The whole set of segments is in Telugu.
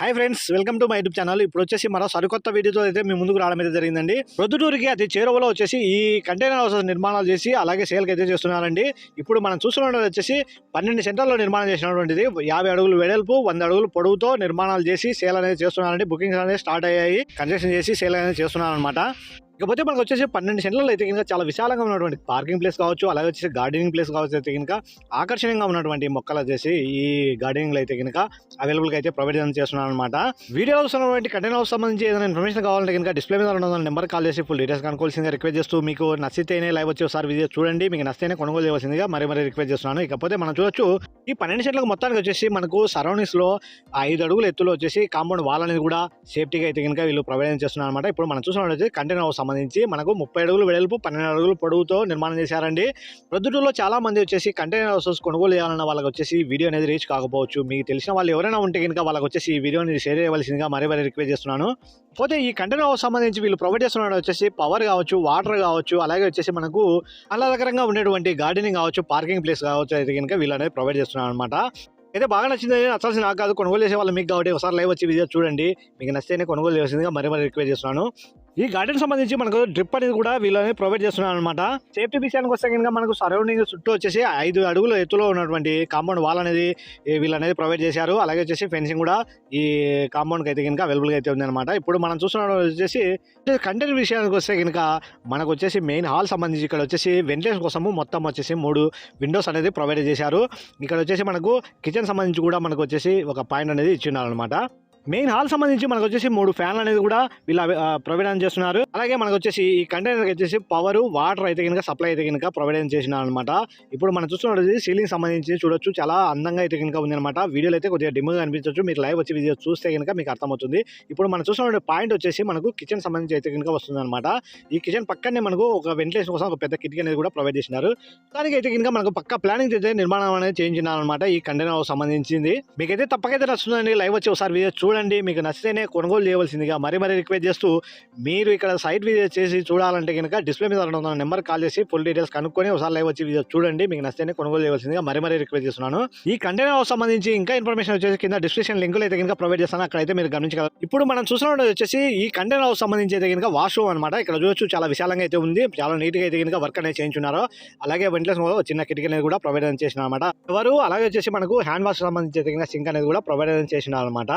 Hi friends welcome to my YouTube channel. ఇప్పుడు వచ్చేసి మరో సరికొత్త వీడియోతో అయితే మీ ముందుకు రావడం అయితే జరిగిందండి. ప్రొద్దుటూరుకి అది చేరువలో వచ్చేసి ఈ కంటైనర్ హౌసెస్ నిర్మాణాలు చేసి అలాగే సేల్కి అయితే చేస్తున్నారండి. ఇప్పుడు మనం చూస్తున్నది వచ్చేసి పన్నెండు సెంటర్లో నిర్మాణం చేసినటువంటిది. యాభై అడుగులు వెడల్పు వంద అడుగులు పొడవుతో నిర్మాణాలు చేసి సేల్ అనేది చేస్తున్నారండి. బుకింగ్స్ అనేది స్టార్ట్ అయ్యాయి. కన్స్ట్రక్షన్ చేసి సేల్ అనేది చేస్తున్నారనమాట ఇకపోతే మనకు వచ్చేసి పన్నెండు సెంట్లలో అయితే కనుక చాలా విశాలంగా ఉన్నటువంటి పార్కింగ్ ప్లేస్ కావచ్చు అలాగే వచ్చేసి గార్డెనింగ్ ప్లేస్ కావచ్చు అయితే కనుక ఆకర్షణీయంగా ఉన్నటువంటి మొక్కలు వచ్చేసి ఈ గార్డెనింగ్ అయితే కనుక అవైలబుల్గా అయితే ప్రొవైడ్ చేస్తున్నాను అనమాట వీడియోలో వస్తున్నటువంటి కంటెంట్ హౌస్ సంబంధించి ఏదైనా ఇన్ఫర్మేషన్ కావాలంటే కనుక డిస్ప్లే మీద ఉన్న నెంబర్ కాల్ చేసి ఫుల్ డీటెయిల్స్ కనుకోవాల్సిందిగా రిక్వెస్ట్ చేస్తూ మీకు నచ్చితేనే లైవ్ వచ్చి ఒకసారి వీడియో చూడండి. మీకు నచ్చితేనే కొనుగోలు చేయవలసిందిగా మరీ మరీ రిక్వెస్ట్ చేస్తున్నాను. ఇకపోతే మనం చూడొచ్చు ఈ పన్నెండు సెంట్లకు మొత్తానికి వచ్చేసి మనకు సరౌండింగ్స్లో ఐదు అడుగుల ఎత్తులో వచ్చేసి కాంపౌండ్ వాల్ అనేది కూడా సేఫ్టీగా అయితే కనుక వీళ్ళు ప్రొవైడ్ చేస్తున్నారు అనమాట ఇప్పుడు మనం చూసినట్టు కంటెంట్ హౌస్ సంబంధించి మనకు ముప్పై అడుగులు వెడల్పు పన్నెండు అడుగులు పొడవుతో నిర్మాణం చేశారండి. ప్రొద్దుటూరులో చాలా మంది వచ్చేసి కంటైనర్ హౌసెస్ కొనుగోలు చేయాలన్న వాళ్ళకి వచ్చేసి వీడియో అనేది రీచ్ కాకపోవచ్చు. మీకు తెలిసిన వాళ్ళు ఎవరైనా ఉంటే కనుక వాళ్ళకి వచ్చేసి ఈ వీడియోని షేర్ చేయవలసిందిగా మరీ మరీ రిక్వెస్ట్ చేస్తున్నాను. పోతే ఈ కంటైనర్ హౌస్ సంబంధించి వీళ్ళు ప్రొవైడ్ చేస్తున్న వచ్చేసి పవర్ కావచ్చు వాటర్ కావచ్చు అలాగే వచ్చేసి మనకు ఆహ్లాదకరంగా ఉండేటువంటి గార్డెనింగ్ కావచ్చు పార్కింగ్ ప్లేస్ కావచ్చు అయితే కనుక వీళ్ళు అనేది ప్రొవైడ్ చేస్తున్నారు అనమాట అయితే బాగా నచ్చింది నచ్చాల్సిన నాకు కాదు. కొనుగోలు చేసే వాళ్ళు మీకు కాబట్టి ఒకసారి లైవ్ వచ్చి వీడియో చూడండి. మీకు నచ్చితేనే కొనుగోలు చేసిందిగా మరీ మరీ రిక్వెస్ట్ చేస్తున్నాను. ఈ గార్డెన్ సంబంధించి మనకు డ్రిప్ అనేది కూడా వీళ్ళని ప్రొవైడ్ చేస్తున్నారు అనమాట సేఫ్టీ విషయానికి వస్తే కనుక మనకు సరౌండింగ్ చుట్టూ వచ్చేసి ఐదు అడుగుల ఎత్తులో ఉన్నటువంటి కాంపౌండ్ వాల్ అనేది వీళ్ళనేది వీళ్ళు అనేది ప్రొవైడ్ చేశారు. అలాగే వచ్చేసి ఫెన్సింగ్ కూడా ఈ కాంపౌండ్కి అయితే కనుక అవైలబుల్గా అయితే ఉందన్నమాట ఇప్పుడు మనం చూస్తున్న వచ్చేసి కంటెంట్ విషయానికి వస్తే కనుక మనకు వచ్చేసి మెయిన్ హాల్ సంబంధించి ఇక్కడ వచ్చేసి వెంటిలేషన్ కోసము మొత్తం వచ్చేసి మూడు విండోస్ అనేది ప్రొవైడ్ చేశారు. ఇక్కడ వచ్చేసి మనకు కిచెన్ సంబంధించి కూడా మనకు వచ్చేసి ఒక పాయింట్ అనేది ఇచ్చిన్నారు అనమాట మెయిన్ హాల్ సంబంధించి మనకు వచ్చేసి మూడు ఫ్యాన్లు అనేది కూడా వీళ్ళు ప్రొవైడ్ చేస్తున్నారు. అలాగే మనకు వచ్చేసి ఈ కంటైనర్ వచ్చేసి పవర్ వాటర్ అయితే కనుక సప్లై అయితే కనుక ప్రొవైడ్ చేసినారు అనమాట ఇప్పుడు మనం చూస్తున్నది సీలింగ్ సంబంధించి చూడొచ్చు చాలా అందంగా అయితే కనుక ఉంది అనమాట వీడియోలో అయితే కొద్దిగా డిమ్గా కనిపించవచ్చు మీరు లైవ్ వచ్చి వీడియో చూస్తే కనుక మీకు అర్థమవుతుంది. ఇప్పుడు మనం చూస్తున్న పాయింట్ వచ్చేసి మనకు కిచెన్ సంబంధించి అయితే కనుక వస్తుంది అనమాట ఈ కిచెన్ పక్కనే మనకు ఒక వెంటిలేషన్ కోసం ఒక పెద్ద కిటికీ అనేది కూడా ప్రొవైడ్ చేసినారు. దానికి అయితే కనుక మనకు పక్క ప్లానింగ్ అయితే నిర్మాణం అనేది చేయించినారు అనమాట ఈ కంటైనర్ సంబంధించింది. మీకైతే తప్పకైతే నచ్చుతుందండి. లైవ్ వచ్చి ఒకసారి వీడియో చూడండి. మీకు నచ్చితేనే కొనుగోలు చేయవలసిందిగా మరీ మరీ రిక్వెస్ట్ చేస్తూ మీరు ఇక్కడ సైట్ విజిట్ చేసి చూడాలంటే కనుక డిస్ప్లే మీద ఉన్న నెంబర్ కాల్ చేసి ఫుల్ డీటెయిల్స్ కనుక్కొని ఒకసారి లైవ్ వచ్చి వీడియో చూడండి మీకు నచ్చితేనే కొనుగోలు చేయవలసిందిగా మరీ మరీ రిక్వెస్ట్ చేస్తున్నాను. ఈ కంటైనర్ హౌస్ సంబంధించి ఇంకా ఇన్ఫర్మేషన్ వచ్చేసి కింద డిస్క్రిప్షన్ లింకులు అయితే కనుక ప్రొవైడ్ చేస్తాను అక్కడైతే మీరు గమనించగలరు. ఇప్పుడు మనం చూసినట్టు వచ్చేసి ఈ కంటైనర్ హౌస్ సంబంధించి అయితే కనుక వాష్రూమ్ అనమాట ఇక్కడ చూడొచ్చు చాలా విశాలంగా అయితే ఉంది. చాలా నీట్గా అయితే కనుక వర్క్ అనేది చేయించున్నారు అలాగే వెంటిలేషన్ చిన్న కిటికీ అనేది కూడా ప్రొవైడ్ చేసిన అనమాట ఎవరు అలాగే వచ్చేసి మనకు హ్యాండ్ వాష్ సంబంధించి అయితే కనుక సింక్ అనేది కూడా ప్రొవైడ్ చేసిన అనమాట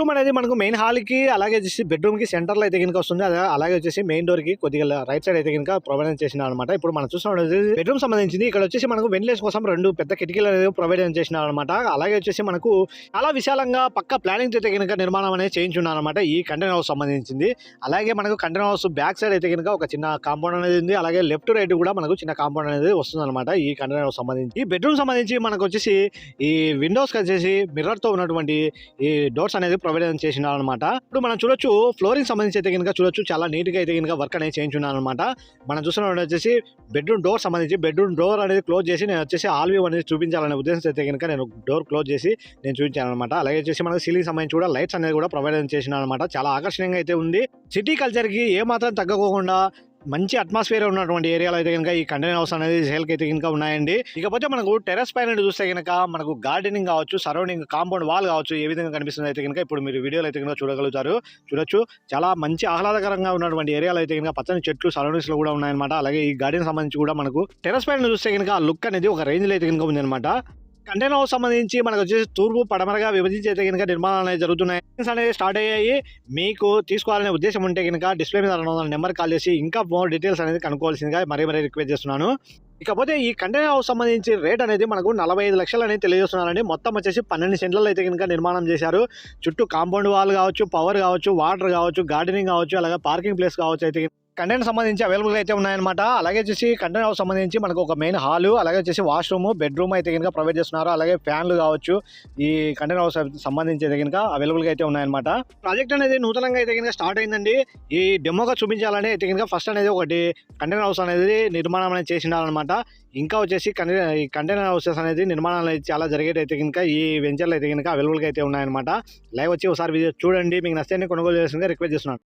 రూమ్ అనేది మనకు మెయిన్ హాల్కి అలాగే వచ్చేసి బెడ్రూమ్కి సెంటర్లో అయితే కనుక వస్తుంది. అదే అలాగే వచ్చేసి మెయిన్ డోర్కి కొద్దిగా రైట్ సైడ్ అయితే కనుక ప్రొవైడ్ చేసిన అనమాట ఇప్పుడు మనం చూస్తున్నది బెడ్రూమ్ సంబంధించింది. ఇక్కడ వచ్చేసి మనకు వెంటిలేషన్ కోసం రెండు పెద్ద కిటికీలు అనేది ప్రొవైడ్ చేసిన అనమాట అలాగే వచ్చేసి మనకు చాలా విశాలంగా పక్క ప్లానింగ్ అయితే కనుక నిర్మాణం అనేది చేయించున్నారు అనమాట ఈ కంటైనర్ హౌస్ సంబంధించింది. అలాగే మనకు కంటైనర్ హౌస్ బ్యాక్ సైడ్ అయితే కనుక ఒక చిన్న కాంపౌండ్ అనేది ఉంది. అలాగే లెఫ్ట్ రైట్ కూడా మనకు చిన్న కాంపౌండ్ అనేది వస్తుంది అనమాట ఈ కంటైనర్ హౌస్ సంబంధించి. ఈ బెడ్రూమ్ సంబంధించి మనకు వచ్చేసి ఈ విండోస్ వచ్చేసి మిర్రర్తో ఉన్నటువంటి ఈ డోర్స్ అనేది ప్రొవైడ్ చేసినారు అనమాట ఇప్పుడు మనం చూడొచ్చు ఫ్లోరింగ్ సంబంధించి అయితే కనుక చూడొచ్చు చాలా నీట్గా అయితే కనుక వర్క్ అనేది చేయించున్నాను అనమాట మనం చూస్తున్న వచ్చేసి బెడ్రూమ్ డోర్ సంబంధించి బెడ్రూమ్ డోర్ అనేది క్లోజ్ చేసి నేను వచ్చేసి ఆల్ వ్యూ అనేది చూపించాలనే ఉద్దేశం అయితే కనుక నేను డోర్ క్లోజ్ చేసి నేను చూపించాను అనమాట అలాగే వచ్చేసి మనకు సీలింగ్ సంబంధించి కూడా లైట్స్ అనేది కూడా ప్రొవైడ్ చేసిన అనమాట చాలా ఆకర్షణీయంగా అయితే ఉంది. సిటీ కల్చర్కి ఏ మాత్రం తగ్గకోకుండా మంచి అట్మాస్ఫియర్ ఉన్నటువంటి ఏరియాలో అయితే కనుక ఈ కంటైనర్ హౌస్ అనేది సేల్కి అయితే కనుక ఉన్నాయండి. ఇకపోతే మనకు టెరస్ పైన చూస్తే కనుక మనకు గార్డెనింగ్ కావచ్చు సరౌండింగ్ కాంపౌండ్ వాల్ కావచ్చు ఏ విధంగా కనిపిస్తుంది అయితే కనుక ఇప్పుడు మీరు వీడియోలో అయితే కనుక చూడగలుగుతారు. చూడొచ్చు. చాలా మంచి ఆహ్లాదకరంగా ఉన్నటువంటి ఏరియాలో అయితే కనుక పచ్చని చెట్లు సరౌండింగ్స్లో కూడా ఉన్నాయన్నమాట. అలాగే ఈ గార్డెన్ సంబంధించి కూడా మనకు టెరస్ పైన చూస్తే కనుక ఆ లుక్ అనేది ఒక రేంజ్లో అయితే కనుక ఉంది అనమాట కంటైనర్ హౌస్ సంబంధించి మనకు వచ్చేసి తూర్పు పడమరగా విభజించే కనుక నిర్మాణాలు అనేది జరుగుతున్నాయి. Things అనేది స్టార్ట్ అయ్యాయి. మీకు తీసుకోవాలనే ఉద్దేశం ఉంటే కనుక డిస్ప్లే మీద నెంబర్ కాల్ చేసి ఇంకా మోర్ డీటెయిల్స్ అనేది కనుక్కోవాల్సిందిగా మరీ మరీ రిక్వెస్ట్ చేస్తున్నాను. ఇకపోతే ఈ కంటైనర్ హౌస్ సంబంధించి రేట్ అనేది మనకు నలభై ఐదు లక్షలు అనేది తెలియజేస్తున్నారండి. మొత్తం వచ్చేసి పన్నెండు సెంట్లలో అయితే కనుక నిర్మాణం చేశారు. చుట్టూ కాంపౌండ్ వాల్ కావచ్చు పవర్ కావచ్చు వాటర్ కావచ్చు గార్డెనింగ్ కావచ్చు అలాగే పార్కింగ్ ప్లేస్ కావచ్చు అయితే కంటెంట్ సంబంధించి అవైలబుల్ అయితే ఉన్నాయన్నమాట. అలాగే వచ్చేసి కంటెంట్ హౌస్ సంబంధించి మనకు ఒక మెయిన్ హాల్ అలాగే వచ్చేసి వాష్రూమ్ బెడ్రూమ్ అయితే కనుక ప్రొవైడ్ చేస్తున్నారు. అలాగే ఫ్యాన్లు కావచ్చు ఈ కంటెంట్ హౌస్ సంబంధించి అయితే కనుక అవైలబుల్గా అయితే ఉన్నాయన్నమాట. ప్రాజెక్ట్ అనేది నూతనంగా అయితే కనుక స్టార్ట్ అయిందండి. ఈ డెమోగా చూపించాలని అయితే కనుక ఫస్ట్ అనేది ఒకటి కంటెంట్ హౌస్ అనేది నిర్మాణం అనేది చేసినారనమాట ఇంకా వచ్చేసి ఈ కంటైనర్ హౌసెస్ అనేది నిర్మాణాలు అయితే చాలా జరిగేటైతే కనుక ఈ వెంచర్లు అయితే కనుక అవైలబుల్గా అయితే ఉన్నాయన్నమాట. లైవ్ వచ్చి ఒకసారి చూడండి. మీకు నచ్చితే కొనుగోలు చేసిందే రిక్వెస్ట్ చేస్తున్నాను.